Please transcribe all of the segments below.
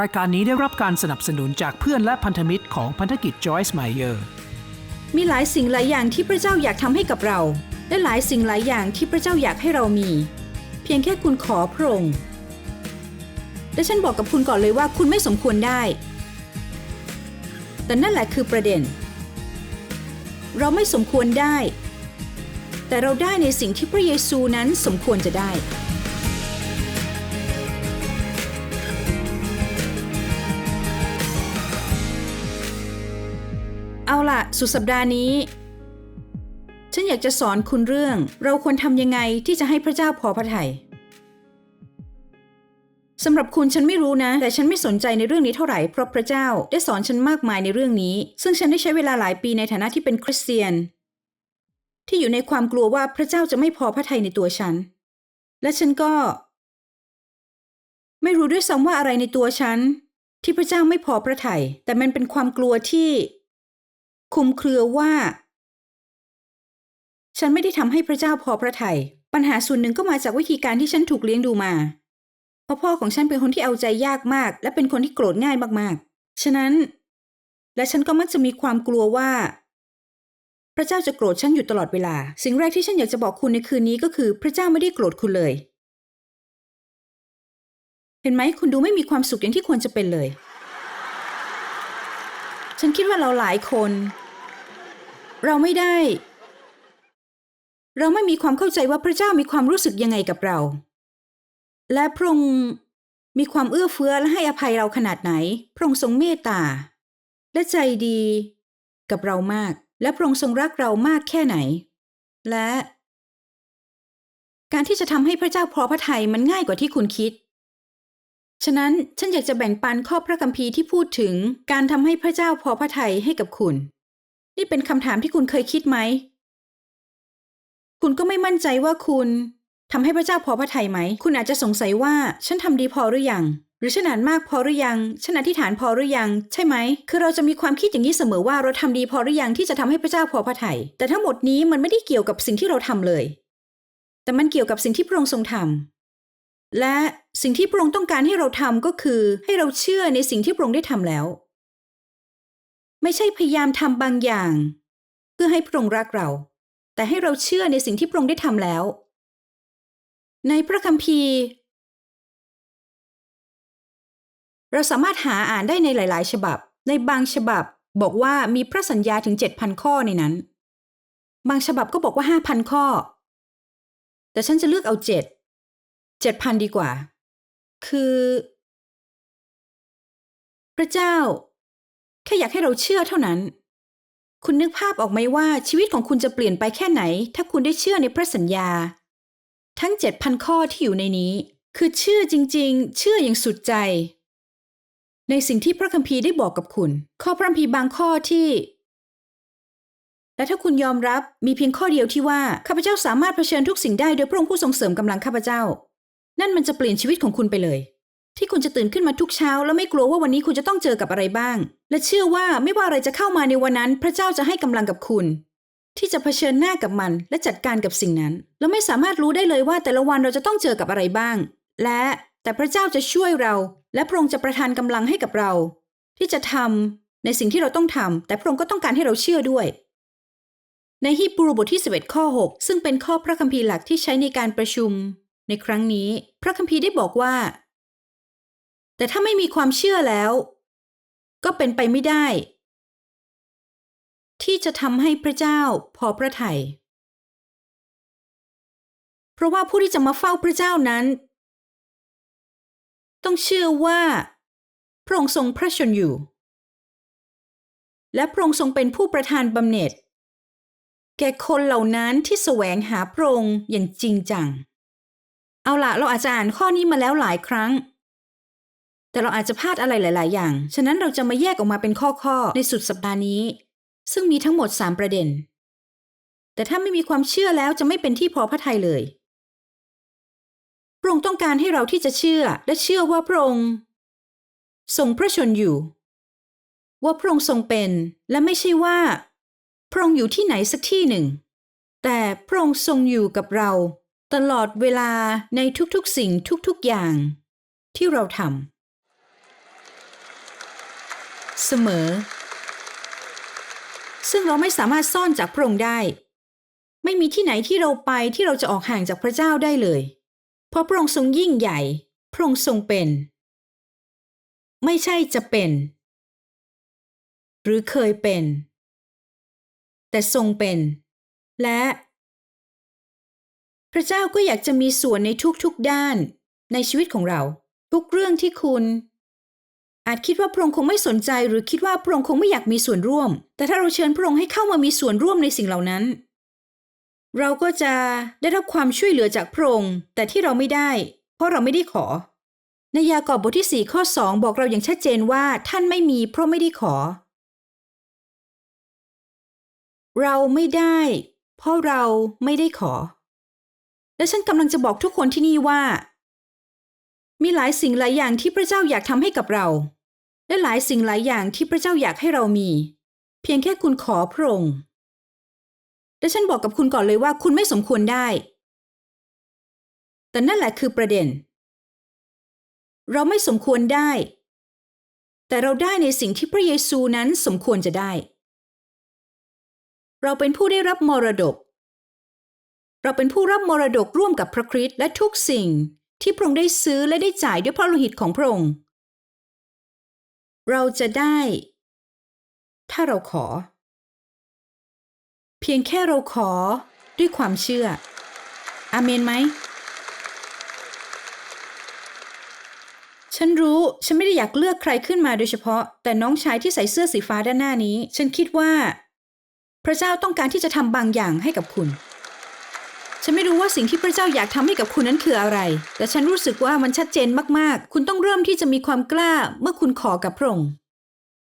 รายการนี้ได้รับการสนับสนุนจากเพื่อนและพันธมิตรของพันธกิจ Joyce Meyer มีหลายสิ่งหลายอย่างที่พระเจ้าอยากทำให้กับเรา และหลายสิ่งหลายอย่างที่พระเจ้าอยากให้เรามี เพียงแค่คุณขอพระองค์และฉันบอกกับคุณก่อนเลยว่าคุณไม่สมควรได้ แต่นั่นแหละคือประเด็น เราไม่สมควรได้ แต่เราได้ในสิ่งที่พระเยซูนั้นสมควรจะได้ เอาล่ะ สุดสัปดาห์นี้ ฉันอยากจะสอนคุณเรื่อง เราควรทำยังไงที่จะให้พระเจ้าพอพระทยัยสำหรับคุณฉันไม่รู้นะ แต่ฉันไม่สนใจในเรื่องนี้เท่าไหร่เพราะพระเจ้าได้สอนฉันมากมายในเรื่องนี้ ซึ่งฉันได้ใช้เวลาหลายปีในฐานะที่เป็นคริสเตียน ที่อยู่ในความกลัวว่าพระเจ้าจะไม่พอพระทัยในตัวฉัน และฉันก็ ไม่รู้ด้วยซ้ำว่าอะไรในตัวฉัน ที่พระเจ้าไม่พอพระทยัยแต่มันเป็นความกลัวที่ คุมเครือว่า ฉันไม่ได้ทำให้พระเจ้าพอพระทยัยปัญหาส่วนหนึ่งก็มาจากวิธีการที่ฉันถูกเลี้ยงดูมาเพราะพ่อของฉันเป็นคนที่เอาใจยากมาก และเป็นคนที่โกรธง่ายมากๆ ฉะนั้น และฉันก็มักจะมีความกลัวว่า พระเจ้าจะโกรธฉันอยู่ตลอดเวลา สิ่งแรกที่ฉันอยากจะบอกคุณในคืนนี้ก็คือ พระเจ้าไม่ได้โกรธคุณเลย เห็นไหมคุณดูไม่มีความสุขอย่างที่ควรจะเป็นเลย ฉันคิดว่าเราหลายคน เราไม่ได้ เราไม่มีความเข้าใจว่าพระเจ้ามีความรู้สึกยังไงกับเรา และพระองค์มีความเอื้อเฟื้อและให้อภัยเราขนาดไหน พระองค์ทรงเมตตา และใจดีกับเรามาก และพระองค์ทรงรักเรามากแค่ไหน และ การที่จะทำให้พระเจ้าพอพระทัยมันง่ายกว่าที่คุณคิด ฉะนั้นฉันอยากจะแบ่งปันข้อพระคัมภีร์ที่พูดถึงการทำให้พระเจ้าพอพระทัยให้กับคุณ นี่เป็นคำถามที่คุณเคยคิดไหม คุณก็ไม่มั่นใจว่าคุณทำให้พระเจ้าพอพระทัยไหม คุณอาจจะสงสัยว่าฉันทำดีพอหรือยัง หรือฉันอ่านมากพอหรือยัง ฉันอธิษฐานพอหรือยัง ใช่ไหม คือเราจะมีความคิดอย่างนี้เสมอว่าเราทำดีพอหรือยังที่จะทำให้พระเจ้าพอพระทัย แต่ทั้งหมดนี้มันไม่ได้เกี่ยวกับสิ่งที่เราทำเลย แต่มันเกี่ยวกับสิ่งที่พระองค์ทรงทำและสิ่งที่พระองค์ต้องการให้เราทำก็คือ ให้เราเชื่อในสิ่งที่พระองค์ได้ทำแล้ว ไม่ใช่พยายามทำบางอย่าง เพื่อให้พระองค์รักเรา แต่ให้เราเชื่อในสิ่งที่พระองค์ได้ทำแล้ว ในพระคัมภีร์ เราสามารถหาอ่านได้ในหลาย ๆ ฉบับ ในบางฉบับบอกว่ามีพระสัญญาถึง 7,000 ข้อในนั้น บางฉบับก็บอกว่า 5,000 ข้อ แต่ฉันจะเลือกเอาเจ็ดเจ็ดพันดีกว่า คือ พระเจ้า แค่อยากให้เราเชื่อเท่านั้น คุณนึกภาพออกไหมว่าชีวิตของคุณจะเปลี่ยนไปแค่ไหน ถ้าคุณได้เชื่อในพระสัญญา ทั้งเจ็ดพันข้อที่อยู่ในนี้ คือเชื่อจริง ๆ เชื่ออย่างสุดใจ ในสิ่งที่พระคัมภีร์ได้บอกกับคุณ ข้อพระคัมภีร์บางข้อที่ และถ้าคุณยอมรับมีเพียงข้อเดียวที่ว่าข้าพเจ้าสามารถเผชิญทุกสิ่งได้โดยพระองค์ผู้ทรงเสริมกำลังข้าพเจ้า นั่นมันจะเปลี่ยนชีวิตของคุณไปเลยที่คุณจะตื่นขึ้นมาทุกเช้า แล้วไม่กลัวว่าวันนี้คุณจะต้องเจอกับอะไรบ้าง และเชื่อว่าไม่ว่าอะไรจะเข้ามาในวันนั้น พระเจ้าจะให้กำลังกับคุณ ที่จะเผชิญหน้ากับมันและจัดการกับสิ่งนั้น เราไม่สามารถรู้ได้เลยว่าแต่ละวันเราจะต้องเจอกับอะไรบ้าง และแต่พระเจ้าจะช่วยเรา และพระองค์จะประทานกำลังให้กับเรา ที่จะทำในสิ่งที่เราต้องทำแต่พระองค์ก็ต้องการให้เราเชื่อด้วย ในฮีบรูบทที่ 11 ข้อ 6 ซึ่งเป็นข้อพระคัมภีร์หลักที่ใช้ในการประชุม ในครั้งนี้ พระคัมภีร์ได้บอกว่า แต่ถ้าไม่มีความเชื่อแล้ว ก็เป็นไปไม่ได้ ที่จะทำให้พระเจ้าพอพระทยัยเพราะว่าผู้ที่จะมาเฝ้าพระเจ้านั้น ต้องเชื่อว่า พระองค์ทรงพระชนอยู่ และพระองค์ทรงเป็นผู้ประทานบำเหน็จ แก่คนเหล่านั้นที่แสวงหาพระองค์อย่างจริงจัง เอาละเราอาจจะอ่านข้อนี้มาแล้วหลายครั้ง แต่เราอาจจะพลาดอะไรหลาย ๆ อย่าง ฉะนั้นเราจะมาแยกออกมาเป็นข้อ ๆ ในสุดสัปดาห์นี้ ซึ่งมีทั้งหมด 3 ประเด็น แต่ถ้าไม่มีความเชื่อแล้วจะไม่เป็นที่พอพระทัยเลยพระองค์ต้องการให้เราที่จะเชื่อและเชื่อว่าพระองค์ทรงพระชนอยู่ ว่าพระองค์ทรงเป็น และไม่ใช่ว่า พระองค์อยู่ที่ไหนสักที่หนึ่ง แต่พระองค์ทรงอยู่กับเรา ตลอดเวลาในทุกๆสิ่งทุกๆอย่าง ที่เราทำ เสมอ ซึ่งเราไม่สามารถซ่อนจากพระองค์ได้ ไม่มีที่ไหนที่เราไปที่เราจะออกห่างจากพระเจ้าได้เลย เพราะพระองค์ทรงยิ่งใหญ่ พระองค์ทรงเป็น ไม่ใช่จะเป็น หรือเคยเป็น แต่ทรงเป็น และ พระเจ้าก็อยากจะมีส่วนในทุกๆด้านในชีวิตของเรา ทุกเรื่องที่คุณ อาจคิดว่าพระองค์คงไม่สนใจหรือคิดว่าพระองค์คงไม่อยากมีส่วนร่วม แต่ถ้าเราเชิญพระองค์ให้เข้ามามีส่วนร่วมในสิ่งเหล่านั้น เราก็จะได้รับความช่วยเหลือจากพระองค์แต่ที่เราไม่ได้ เพราะเราไม่ได้ขอ ในยากอบบทที่ 4 ข้อ 2 บอกเราอย่างชัดเจนว่าท่านไม่มีเพราะไม่ได้ขอ เราไม่ได้ เพราะเราไม่ได้ขอ และฉันกำลังจะบอกทุกคนที่นี่ว่า มีหลายสิ่งหลายอย่างที่พระเจ้าอยากทำให้กับเรา และหลายสิ่งหลายอย่างที่พระเจ้าอยากให้เรามี เพียงแค่คุณขอพระองค์และฉันบอกกับคุณก่อนเลยว่าคุณไม่สมควรได้ แต่นั่นแหละคือประเด็น เราไม่สมควรได้ แต่เราได้ในสิ่งที่พระเยซูนั้นสมควรจะได้ เราเป็นผู้ได้รับมรดก เราเป็นผู้รับมรดกร่วมกับพระคริสต์และทุกสิ่ง ที่พระองค์ได้ซื้อและได้จ่ายด้วยพระโลหิตของพระองค์ เราจะได้ ถ้าเราขอ เพียงแค่เราขอด้วยความเชื่อ อาเมนไหม ฉันรู้ ฉันไม่ได้อยากเลือกใครขึ้นมาโดยเฉพาะ แต่น้องชายที่ใส่เสื้อสีฟ้าด้านหน้านี้ ฉันคิดว่า พระเจ้าต้องการที่จะทำบางอย่างให้กับคุณ ฉันไม่รู้ว่าสิ่งที่พระเจ้าอยากทำให้กับคุณนั้นคืออะไร แต่ฉันรู้สึกว่ามันชัดเจนมากๆ คุณต้องเริ่มที่จะมีความกล้าเมื่อคุณขอกับพระองค์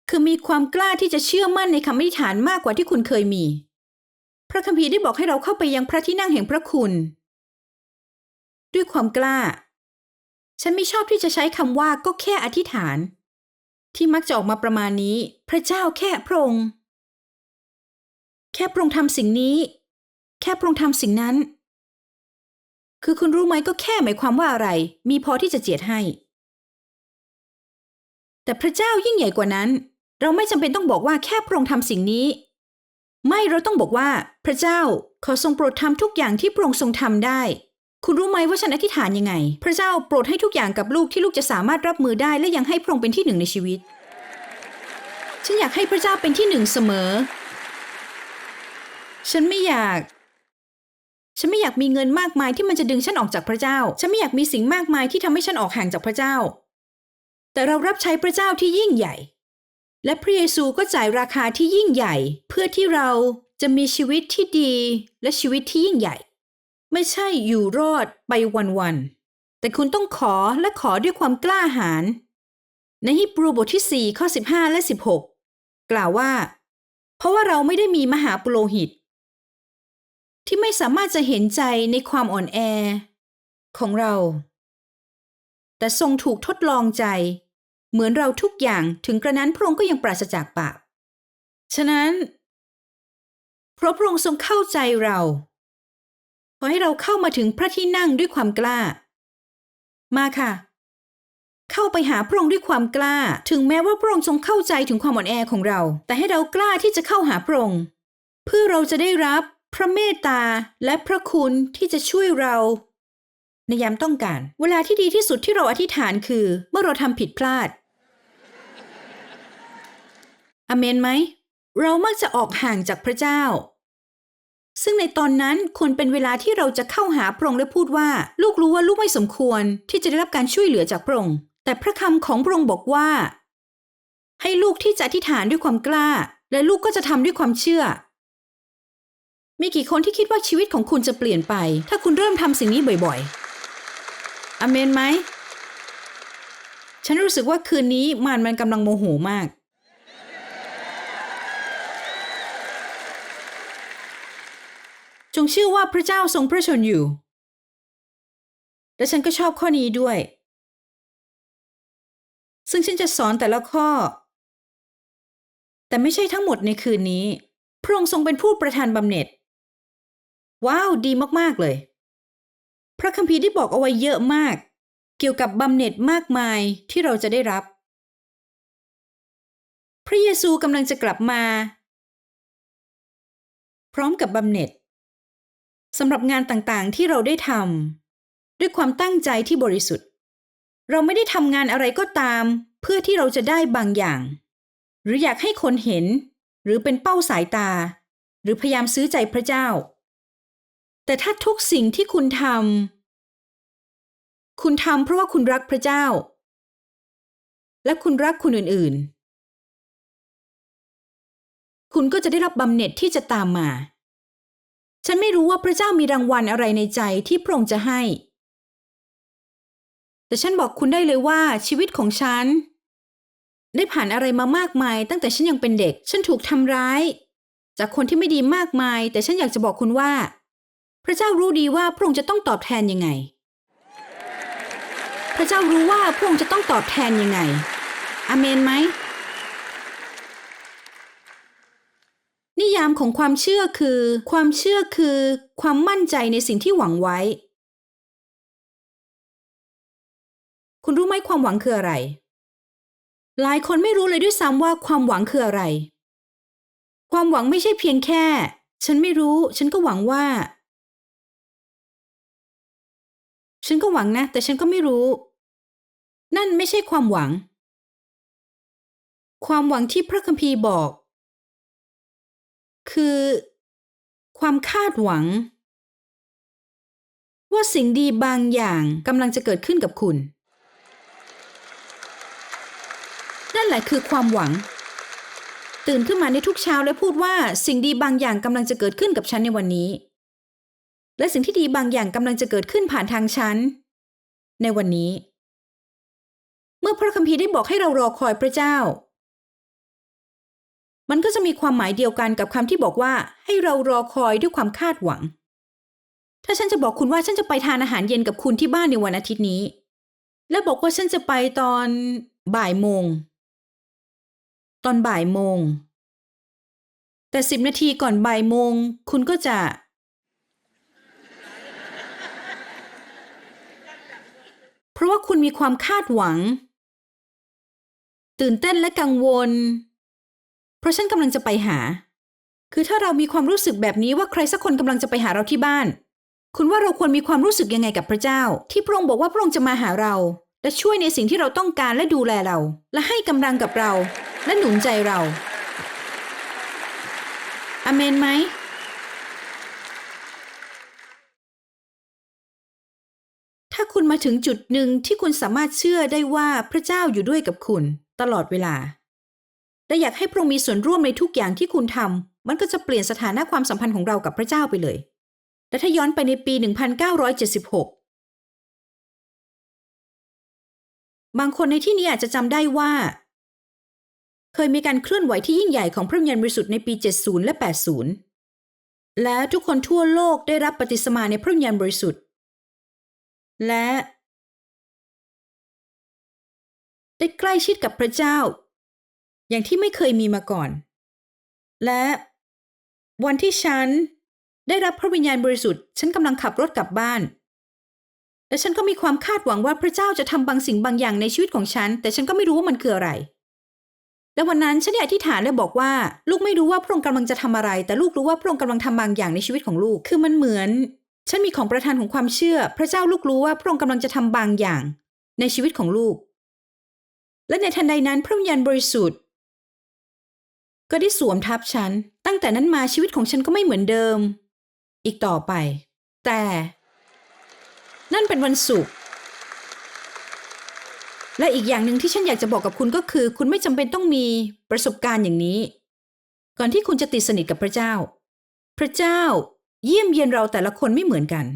คือมีความกล้าที่จะเชื่อมั่นในคำอธิษฐานมากกว่าที่คุณเคยมี พระคัมภีร์ได้บอกให้เราเข้าไปยังพระที่นั่งแห่งพระคุณ ด้วยความกล้า ฉันไม่ชอบที่จะใช้คำว่าก็แค่อธิษฐาน ที่มักจะออกมาประมาณนี้ พระเจ้าแค่พระองค์ แค่พระองค์ทำสิ่งนี้ แค่พระองค์ทำสิ่งนั้น คือคุณรู้ไหมก็แค่หมายความว่าอะไร มีพอที่จะเจียดให้ แต่พระเจ้ายิ่งใหญ่กว่านั้น เราไม่จำเป็นต้องบอกว่าแค่พระองค์ทำสิ่งนี้ ไม่เราต้องบอกว่า พระเจ้าขอทรงโปรดทำทุกอย่างที่พระองค์ทรงทำได้ คุณรู้ไหมว่าฉันอธิษฐานยังไง พระเจ้าโปรดให้ทุกอย่างกับลูกที่ลูกจะสามารถรับมือได้และยังให้พระองค์เป็นที่หนึ่งในชีวิต ฉันอยากให้พระเจ้าเป็นที่หนึ่งเสมอ ฉันไม่อยาก ฉันไม่อยากมีเงินมากมายที่มันจะดึงฉันออกจากพระเจ้า ฉันไม่อยากมีสิ่งมากมายที่ทำให้ฉันออกห่างจากพระเจ้า แต่เรารับใช้พระเจ้าที่ยิ่งใหญ่ และพระเยซูก็จ่ายราคาที่ยิ่งใหญ่ เพื่อที่เราจะมีชีวิตที่ดีและชีวิตที่ยิ่งใหญ่ ไม่ใช่อยู่รอดไปวันๆ แต่คุณต้องขอและขอด้วยความกล้าหาญ ในฮีบรูบทที่ 4 ข้อ 15 และ 16 กล่าวว่า เพราะว่าเราไม่ได้มีมหาปุโรหิต ที่ไม่สามารถจะเห็นใจในความอ่อนแอ ของเรา แต่ทรงถูกทดลองใจ เหมือนเราทุกอย่างถึงกระนั้นพระองค์ก็ยังปราศจากบาปฉะนั้น เพราะพระองค์ทรงเข้าใจเราขอให้เราเข้ามาถึงพระที่นั่งด้วยความกล้า มาค่ะ เข้าไปหาพระองค์ด้วยความกล้า ถึงแม้ว่าพระองค์ทรงเข้าใจถึงความอ่อนแอของเรา แต่ให้เรากล้าที่จะเข้าหาพระองค์เพื่อเราจะได้รับ พระเมตตาและพระคุณที่จะช่วยเราในยามต้องการ เวลาที่ดีที่สุดที่เราอธิษฐานคือ เมื่อเราทำผิดพลาด อเมนไหม เรามักจะออกห่างจากพระเจ้า ซึ่งในตอนนั้นควรเป็นเวลาที่เราจะเข้าหาพระองค์และพูดว่า ลูกรู้ว่าลูกไม่สมควรที่จะได้รับการช่วยเหลือจากพระองค์ แต่พระคำของพระองค์บอกว่า ให้ลูกที่จะอธิษฐานด้วยความกล้า และลูกก็จะทำด้วยความเชื่อ มีกี่คนที่คิดว่าชีวิตของคุณจะเปลี่ยนไป ถ้าคุณเริ่มทำสิ่งนี้บ่อยๆ อเมนไหม ฉันรู้สึกว่าคืนนี้มารมันกำลังโมโหมาก จงเชื่อว่าพระเจ้าทรงพระชนอยู่ และฉันก็ชอบข้อนี้ด้วย ซึ่งฉันจะสอนแต่ละข้อ แต่ไม่ใช่ทั้งหมดในคืนนี้พระองค์ทรงเป็นผู้ประทานบำเหน็จ ว้าวดีมากๆเลย พระคัมภีร์ได้บอกเอาไว้เยอะมาก เกี่ยวกับบำเหน็จมากมายที่เราจะได้รับ พระเยซูกำลังจะกลับมา พร้อมกับบำเหน็จสำหรับงานต่างๆที่เราได้ทำด้วยความตั้งใจที่บริสุทธิ์ เราไม่ได้ทำงานอะไรก็ตาม เพื่อที่เราจะได้บางอย่าง หรืออยากให้คนเห็น หรือเป็นเป้าสายตา หรือพยายามซื้อใจพระเจ้า แต่ถ้าทุกสิ่งที่คุณทำคุณทำเพราะว่าคุณรักพระเจ้า และคุณรักคนอื่นๆ คุณก็จะได้รับบำเหน็จที่จะตามมา ฉันไม่รู้ว่าพระเจ้ามีรางวัลอะไรในใจที่พระองค์จะให้ แต่ฉันบอกคุณได้เลยว่าชีวิตของฉัน ได้ผ่านอะไรมามากมาย ตั้งแต่ฉันยังเป็นเด็ก ฉันถูกทำร้าย จากคนที่ไม่ดีมากมาย แต่ฉันอยากจะบอกคุณว่า พระเจ้ารู้ดีว่าพระองค์จะต้องตอบแทนยังไง พระเจ้ารู้ว่าพระองค์จะต้องตอบแทนยังไง อเมนไหม นิยามของความเชื่อคือ ความเชื่อคือ ความมั่นใจในสิ่งที่หวังไว้ คุณรู้ไหมความหวังคืออะไร หลายคนไม่รู้เลยด้วยซ้ำว่าความหวังคืออะไร ความหวังไม่ใช่เพียงแค่ ฉันไม่รู้ ฉันก็หวังว่า ฉันก็หวังนะ แต่ฉันก็ไม่รู้ นั่นไม่ใช่ความหวัง ความหวังที่พระคัมภีร์บอก คือ ความคาดหวัง ว่าสิ่งดีบางอย่างกำลังจะเกิดขึ้นกับคุณ นั่นแหละคือความหวัง ตื่นขึ้นมาในทุกเช้าและพูดว่าสิ่งดีบางอย่างกำลังจะเกิดขึ้นกับฉันในวันนี้ และสิ่งที่ดีบางอย่างกำลังจะเกิดขึ้นผ่านทางฉัน ในวันนี้ เมื่อพระคัมภีร์ได้บอกให้เรารอคอยพระเจ้า มันก็จะมีความหมายเดียวกันกับคำที่บอกว่า ให้เรารอคอยด้วยความคาดหวัง ถ้าฉันจะบอกคุณว่าฉันจะไปทานอาหารเย็นกับคุณที่บ้านในวันอาทิตย์นี้ และบอกว่าฉันจะไปตอนบ่ายโมง ตอนบ่ายโมงแต่สิบนาทีก่อนบ่ายโมงคุณก็จะ เพราะว่าคุณมีความคาดหวัง ตื่นเต้นและกังวล เพราะฉันกำลังจะไปหา คือถ้าเรามีความรู้สึกแบบนี้ว่าใครสักคนกำลังจะไปหาเราที่บ้าน คุณว่าเราควรมีความรู้สึกยังไงกับพระเจ้า ที่พระองค์บอกว่าพระองค์จะมาหาเรา และช่วยในสิ่งที่เราต้องการและดูแลเรา และให้กำลังกับเรา และหนุนใจเราอเมนไหม ถ้าคุณมาถึงจุดหนึ่งที่คุณสามารถเชื่อได้ว่าพระเจ้าอยู่ด้วยกับคุณ ตลอดเวลา และอยากให้พระองค์มีส่วนร่วมในทุกอย่างที่คุณทำมันก็จะเปลี่ยนสถานะความสัมพันธ์ของเรากับพระเจ้าไปเลย และถ้าย้อนไปในปี 1976 บางคนในที่นี้อาจจะจำได้ว่า เคยมีการเคลื่อนไหวที่ยิ่งใหญ่ของพระวิญญาณบริสุทธิ์ในปี 70 และ 80 และทุกคนทั่วโลกได้รับปฏิสมาในพระวิญญาณบริสุทธิ์ และ ได้ใกล้ชิดกับพระเจ้า อย่างที่ไม่เคยมีมาก่อน และวันที่ฉันได้รับพระวิญญาณบริสุทธิ์ ฉันกำลังขับรถกลับบ้าน และฉันก็มีความคาดหวังว่าพระเจ้าจะทำบางสิ่งบางอย่างในชีวิตของฉัน แต่ฉันก็ไม่รู้ว่ามันคืออะไร และวันนั้นฉันได้อธิษฐานและบอกว่า ลูกไม่รู้ว่าพระองค์กำลังจะทำอะไร แต่ลูกรู้ว่าพระองค์กำลังทำบางอย่างในชีวิตของลูก คือมันเหมือน ฉันมีของประทานของความเชื่อ พระเจ้าลูกรู้ว่าพระองค์กำลังจะทำบางอย่าง ในชีวิตของลูก และในทันใดนั้นพระวิญญาณบริสุทธิ์ ก็ได้สวมทับฉัน ตั้งแต่นั้นมาชีวิตของฉันก็ไม่เหมือนเดิม อีกต่อไป แต่ นั่นเป็นวันศุกร์และอีกอย่างหนึ่งที่ฉันอยากจะบอกกับคุณก็คือ คุณไม่จำเป็นต้องมีประสบการณ์อย่างนี้ ก่อนที่คุณจะติดสนิทกับพระเจ้า พระเจ้า เยี่ยมเยียนเราแต่ละคนไม่เหมือนกัน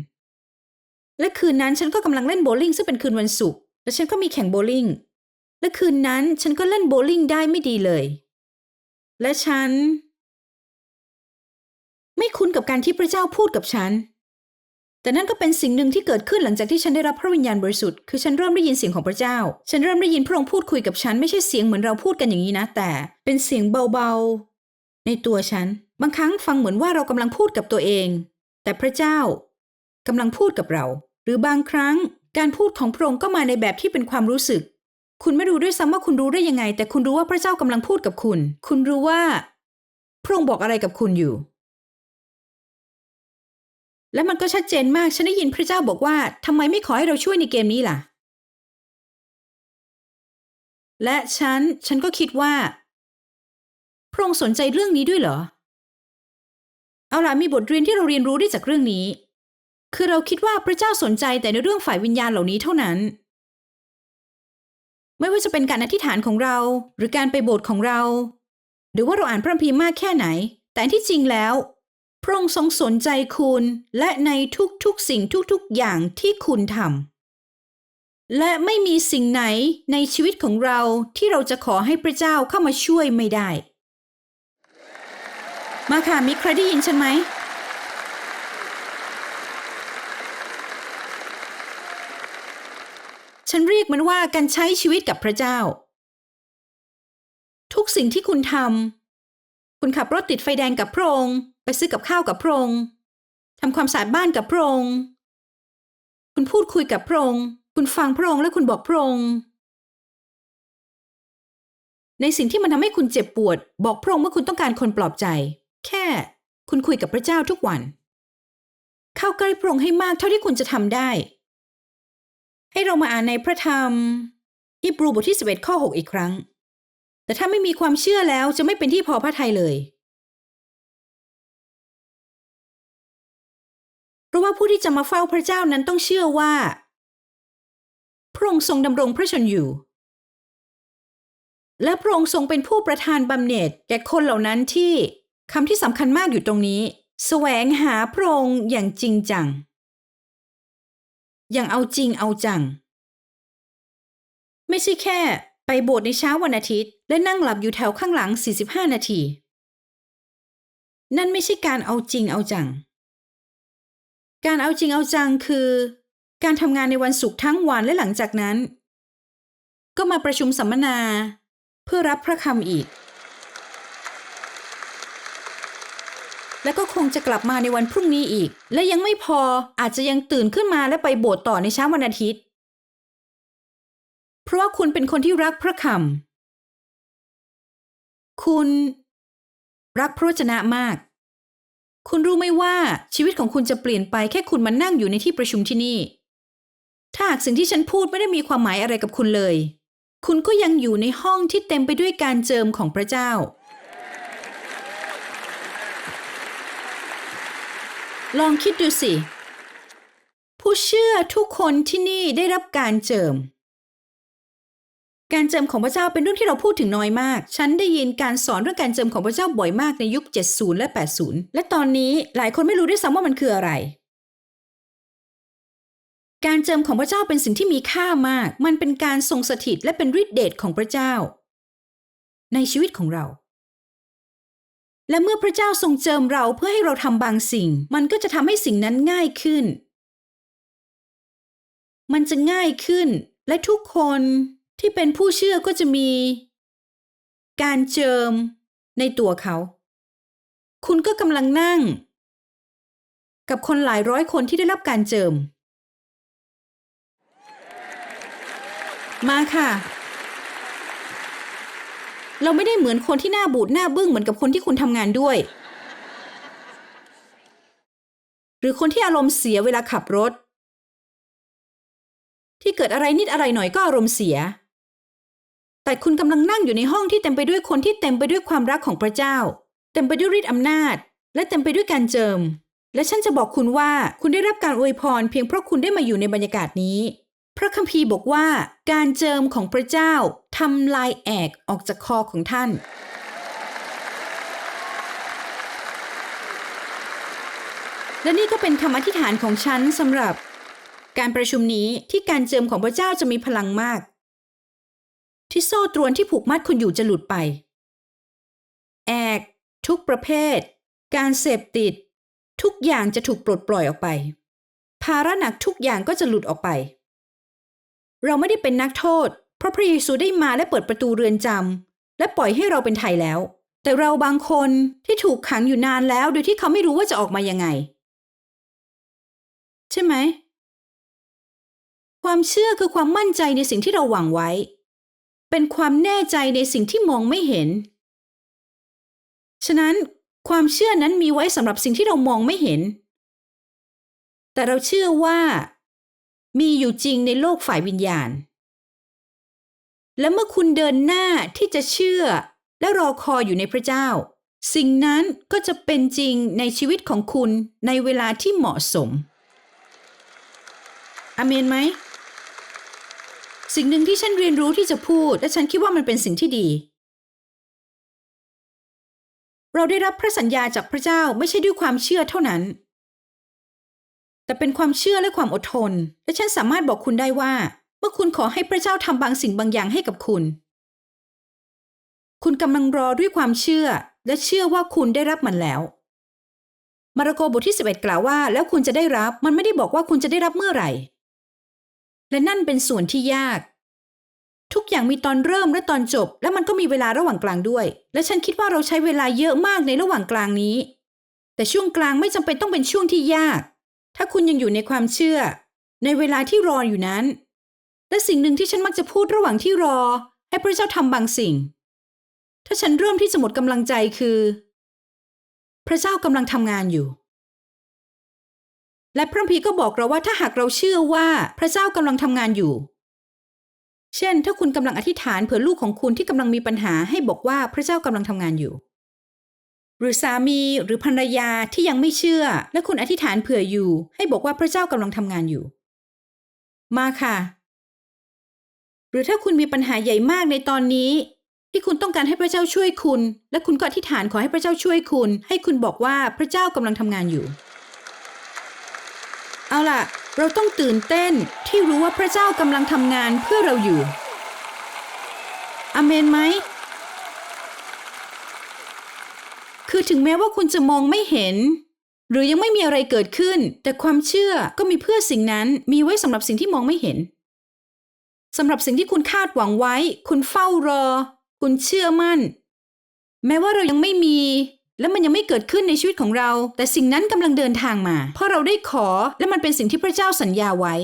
และคืนนั้นฉันก็กำลังเล่นโบลิ่งซึ่งเป็นคืนวันศุกร์และฉันก็มีแข่งโบลิ่งและคืนนั้นฉันก็เล่นโบลิ่งได้ไม่ดีเลย และฉัน ไม่คุ้นกับการที่พระเจ้าพูดกับฉัน แต่นั่นก็เป็นสิ่งหนึ่งที่เกิดขึ้นหลังจากที่ฉันได้รับพระวิญญาณบริสุทธิ์คือฉันเริ่มได้ยินเสียงของพระเจ้า ฉันเริ่มได้ยินพระองค์พูดคุยกับฉันไม่ใช่เสียงเหมือนเราพูดกันอย่างนี้นะ แต่เป็นเสียงเบาๆ ในตัวฉัน บางครั้งฟังเหมือนว่าเรากำลังพูดกับตัวเอง แต่พระเจ้ากำลังพูดกับเรา หรือบางครั้งการพูดของพระองค์ก็มาในแบบที่เป็นความรู้สึก คุณไม่รู้ด้วยซ้ำว่าคุณรู้ได้ยังไง แต่คุณรู้ว่าพระเจ้ากำลังพูดกับคุณ คุณรู้ว่า พระองค์บอกอะไรกับคุณอยู่ และมันก็ชัดเจนมากฉันได้ยินพระเจ้าบอกว่าทำไมไม่ขอให้เราช่วยในเกมนี้ล่ะ และฉันฉันก็คิดว่า พระองค์สนใจเรื่องนี้ด้วยเหรอ เอาล่ะมีบทเรียนที่เราเรียนรู้ได้จากเรื่องนี้ คือเราคิดว่าพระเจ้าสนใจแต่ในเรื่องฝ่ายวิญญาณเหล่านี้เท่านั้น ไม่ว่าจะเป็นการอธิษฐานของเรา หรือการไปโบสถ์ของเรา หรือว่าเราอ่านพระคัมภีร์มากแค่ไหน แต่ที่จริงแล้ว พระองค์ทรงสนใจคุณและในทุกๆสิ่งทุกๆอย่างที่คุณทำและไม่มีสิ่งไหนในชีวิตของเราที่เราจะขอให้พระเจ้าเข้ามาช่วยไม่ได้ มาค่ะ มีใครได้ยินฉันไหม ฉันเรียกมันว่าการใช้ชีวิตกับพระเจ้า ทุกสิ่งที่คุณทำ คุณขับรถติดไฟแดงกับพระองค์ ไปซื้อกับข้าวกับพระองค์ทำความสะอาดบ้านกับพระองค์ คุณพูดคุยกับพระองค์ คุณฟังพระองค์และคุณบอกพระองค์ในสิ่งที่มันทำให้คุณเจ็บปวด บอกพระองค์ว่าคุณต้องการคนปลอบใจ แค่ คุณคุยกับพระเจ้าทุกวัน เข้าใกล้พระองค์ให้มากเท่าที่คุณจะทำได้ ให้เรามาอ่านในพระธรรมฮีบรูบทที่ 11 ข้อ 6 อีกครั้ง แต่ถ้าไม่มีความเชื่อแล้วจะไม่เป็นที่พอพระทัยเลย เพราะว่าผู้ที่จะมาเฝ้าพระเจ้านั้นต้องเชื่อว่า พระองค์ทรงดำรงพระชนอยู่ และพระองค์ทรงเป็นผู้ประทานบำเหน็จแก่คนเหล่านั้นที่ คำที่สำคัญมากอยู่ตรงนี้ แสวงหาพระองค์อย่างจริงจัง อย่างเอาจริงเอาจัง ไม่ใช่แค่ไปโบสถ์ในเช้าวันอาทิตย์ และนั่งหลับอยู่แถวข้างหลัง 45 นาที นั่นไม่ใช่การเอาจริงเอาจัง การเอาจริงเอาจังคือ การทำงานในวันศุกร์ทั้งวันและหลังจากนั้น ก็มาประชุมสัมมนา เพื่อรับพระคำอีก แล้วก็คงจะกลับมาในวันพรุ่งนี้อีก และยังไม่พออาจจะยังตื่นขึ้นมาและไปโบสถ์ต่อในเช้าวันอาทิตย์ เพราะว่าคุณเป็นคนที่รักพระคำคุณรักพระวจนะมาก คุณรู้ไหมว่าชีวิตของคุณจะเปลี่ยนไปแค่คุณมานั่งอยู่ในที่ประชุมที่นี่ ถ้าหากสิ่งที่ฉันพูดไม่ได้มีความหมายอะไรกับคุณเลย คุณก็ยังอยู่ในห้องที่เต็มไปด้วยการเจิมของพระเจ้า ลองคิดดูสิ ผู้เชื่อทุกคนที่นี่ได้รับการเจิม การเจิมของพระเจ้าเป็นเรื่องที่เราพูดถึงน้อยมาก ฉันได้ยินการสอนเรื่องการเจิมของพระเจ้าบ่อยมากในยุค 70 และ 80 และตอนนี้หลายคนไม่รู้ด้วยซ้ำว่ามันคืออะไรการเจิมของพระเจ้าเป็นสิ่งที่มีค่ามาก มันเป็นการทรงสถิตและเป็นฤทธิเดชของพระเจ้า ในชีวิตของเรา และเมื่อพระเจ้าทรงเจิมเราเพื่อให้เราทำบางสิ่ง มันก็จะทำให้สิ่งนั้นง่ายขึ้น มันจะง่ายขึ้น และทุกคนที่เป็นผู้เชื่อก็จะมี การเจิมในตัวเขา คุณก็กำลังนั่ง กับคนหลายร้อยคนที่ได้รับการเจิม มาค่ะ เราไม่ได้เหมือนคนที่หน้าบูดหน้าบึ้งเหมือนกับคนที่คุณทำงานด้วย หรือคนที่อารมณ์เสียเวลาขับรถ ที่เกิดอะไรนิดอะไรหน่อยก็อารมณ์เสีย แต่คุณกำลังนั่งอยู่ในห้องที่เต็มไปด้วยคนที่เต็มไปด้วยความรักของพระเจ้า เต็มไปด้วยฤทธิ์อำนาจ และเต็มไปด้วยการเจิม และฉันจะบอกคุณว่าคุณได้รับการอวยพรเพียงเพราะคุณได้มาอยู่ในบรรยากาศนี้ พระคัมภีร์บอกว่าการเจิมของพระเจ้าทำลายแอกออกจากคอของท่าน และนี่ก็เป็นคำอธิษฐานของฉันสำหรับ การประชุมนี้ที่การเจิมของพระเจ้าจะมีพลังมาก ที่โซ่ตรวนที่ผูกมัดคุณอยู่จะหลุดไป แอกทุกประเภท การเสพติด ทุกอย่างจะถูกปลดปล่อยออกไป ภาระหนักทุกอย่างก็จะหลุดออกไป เราไม่ได้เป็นนักโทษ เพราะพระเยซูได้มาและเปิดประตูเรือนจำและปล่อยให้เราเป็นไทยแล้ว แต่เราบางคนที่ถูกขังอยู่นานแล้ว โดยที่เขาไม่รู้ว่าจะออกมายังไง ใช่ไหม ความเชื่อคือความมั่นใจในสิ่งที่เราหวังไว้ เป็นความแน่ใจในสิ่งที่มองไม่เห็น ฉะนั้นความเชื่อนั้นมีไว้สำหรับสิ่งที่เรามองไม่เห็น แต่เราเชื่อว่า มีอยู่จริงในโลกฝ่ายวิญญาณ และเมื่อคุณเดินหน้าที่จะเชื่อและรอคอยอยู่ในพระเจ้า สิ่งนั้นก็จะเป็นจริงในชีวิตของคุณในเวลาที่เหมาะสม อเมนไหม สิ่งหนึ่งที่ฉันเรียนรู้ที่จะพูด และฉันคิดว่ามันเป็นสิ่งที่ดี เราได้รับพระสัญญาจากพระเจ้าไม่ใช่ด้วยความเชื่อเท่านั้น แต่เป็นความเชื่อและความอดทน และฉันสามารถบอกคุณได้ว่า เมื่อคุณขอให้พระเจ้าทำบางสิ่งบางอย่างให้กับคุณ คุณกำลังรอด้วยความเชื่อ และเชื่อว่าคุณได้รับมันแล้ว มาระโกบทที่ 11 กล่าวว่า แล้วคุณจะได้รับมันไม่ได้บอกว่าคุณจะได้รับเมื่อไหร่ และนั่นเป็นส่วนที่ยาก ทุกอย่างมีตอนเริ่มและตอนจบ และมันก็มีเวลาระหว่างกลางด้วย และฉันคิดว่าเราใช้เวลาเยอะมากในระหว่างกลางนี้ แต่ช่วงกลางไม่จำเป็นต้องเป็นช่วงที่ยาก ถ้าคุณยังอยู่ในความเชื่อ ในเวลาที่รออยู่นั้น และสิ่งหนึ่งที่ฉันมักจะพูดระหว่างที่รอ ให้พระเจ้าทำบางสิ่ง ถ้าฉันเริ่มที่จะหมดกำลังใจคือ พระเจ้ากำลังทำงานอยู่ และพระคัมภีก็บอกเราว่าถ้าหากเราเชื่อว่าพระเจ้ากำลังทำงานอยู่ เช่น ถ้าคุณกำลังอธิษฐานเผื่อลูกของคุณที่กำลังมีปัญหาให้บอกว่าพระเจ้ากำลังทำงานอยู่ หรือสามีหรือภรรยาที่ยังไม่เชื่อ และคุณอธิษฐานเผื่ออยู่ ให้บอกว่าพระเจ้ากำลังทำงานอยู่ มาค่ะ หรือถ้าคุณมีปัญหาใหญ่มากในตอนนี้ ที่คุณต้องการให้พระเจ้าช่วยคุณ และคุณก็อธิษฐานขอให้พระเจ้าช่วยคุณ ให้คุณบอกว่าพระเจ้ากำลังทำงานอยู่ เอาล่ะ เราต้องตื่นเต้นที่รู้ว่าพระเจ้ากำลังทำงานเพื่อเราอยู่อเมนไหม คือถึงแม้ว่าคุณจะมองไม่เห็น หรือยังไม่มีอะไรเกิดขึ้น แต่ความเชื่อก็มีเพื่อสิ่งนั้นมีไว้สำหรับสิ่งที่มองไม่เห็นสำหรับสิ่งที่คุณคาดหวังไว้ คุณเฝ้ารอ คุณเชื่อมั่น แม้ว่าเรายังไม่มี และมันยังไม่เกิดขึ้นในชีวิตของเรา แต่สิ่งนั้นกำลังเดินทางมา เพราะเราได้ขอและมันเป็นสิ่งที่พระเจ้าสัญญาไว้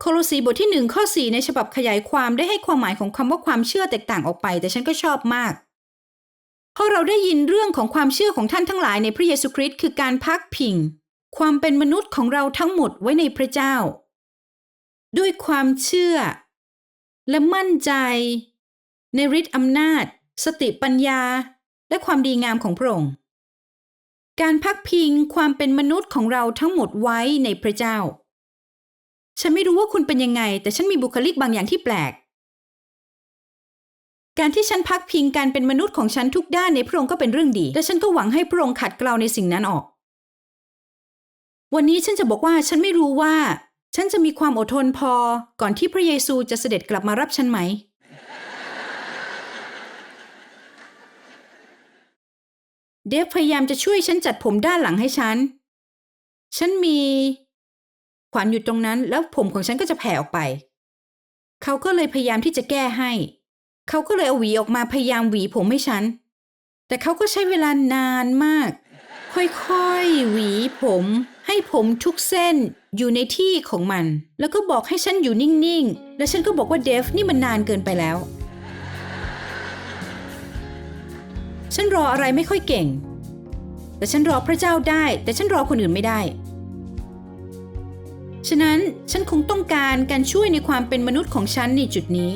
โคโลสีบทที่หนึ่งข้อสี่ในฉบับขยายความได้ให้ความหมายของคำว่าความเชื่อแตกต่างออกไป แต่ฉันก็ชอบมาก เพราะเราได้ยินเรื่องของความเชื่อของท่านทั้งหลายในพระเยซูคริสต์คือการพักพิง ความเป็นมนุษย์ของเราทั้งหมดไว้ในพระเจ้า ด้วยความเชื่อ และมั่นใจ ในฤทธิ์อำนาจ สติปัญญา และความดีงามของพระองค์การพักพิงความเป็นมนุษย์ของเราทั้งหมดไว้ในพระเจ้า ฉันไม่รู้ว่าคุณเป็นยังไง แต่ฉันมีบุคลิกบางอย่างที่แปลก การที่ฉันพักพิงการเป็นมนุษย์ของฉันทุกด้านในพระองค์ก็เป็นเรื่องดี และฉันก็หวังให้พระองค์ขัดเกลาในสิ่งนั้นออก วันนี้ฉันจะบอกว่าฉันไม่รู้ว่า ฉันจะมีความอดทนพอ ก่อนที่พระเยซูจะเสด็จกลับมารับฉันไหม เดฟพยายามจะช่วยฉันจัดผมด้านหลังให้ฉัน ฉันมีขวานอยู่ตรงนั้นแล้วผมของฉันก็จะแผ่ออกไป เขาก็เลยพยายามที่จะแก้ให้ เขาก็เลยเอาหวีออกมาพยายามหวีผมให้ฉัน แต่เขาก็ใช้เวลานานมาก ค่อยๆหวีผม ให้ผมทุกเส้นอยู่ในที่ของมัน แล้วก็บอกให้ฉันอยู่นิ่งๆ และฉันก็บอกว่าเดฟนี่มันนานเกินไปแล้ว ฉันรออะไรไม่ค่อยเก่ง แต่ฉันรอพระเจ้าได้ แต่ฉันรอคนอื่นไม่ได้ ฉะนั้นฉันคงต้องการการช่วยในความเป็นมนุษย์ของฉันในจุดนี้